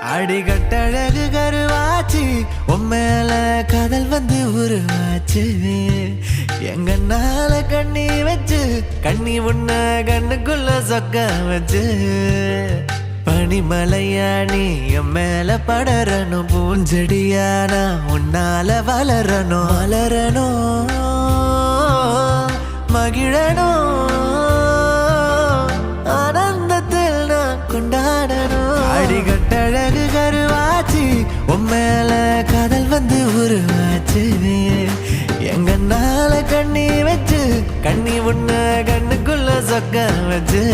அடிகட்டழகு கருவாச்சு. உண்மையில மேல காதல் வந்து உருவாச்சு. எங்கன்னால கண்ணி வச்சு கண்ணி உன்ன கண்ணுக்குள்ள சொக்க வச்சு. பனிமலையா நீ என் மேல படரணும். பூஞ்செடியானா உன்னால வளரணும். வளரணும். மகிழணும். மேல காதல் வந்து உருவாச்சு எங்கன்னால கண்ணி வச்சு கண்ணி உன்ன கண்ணுக்குள்ள சொக்க வச்சு.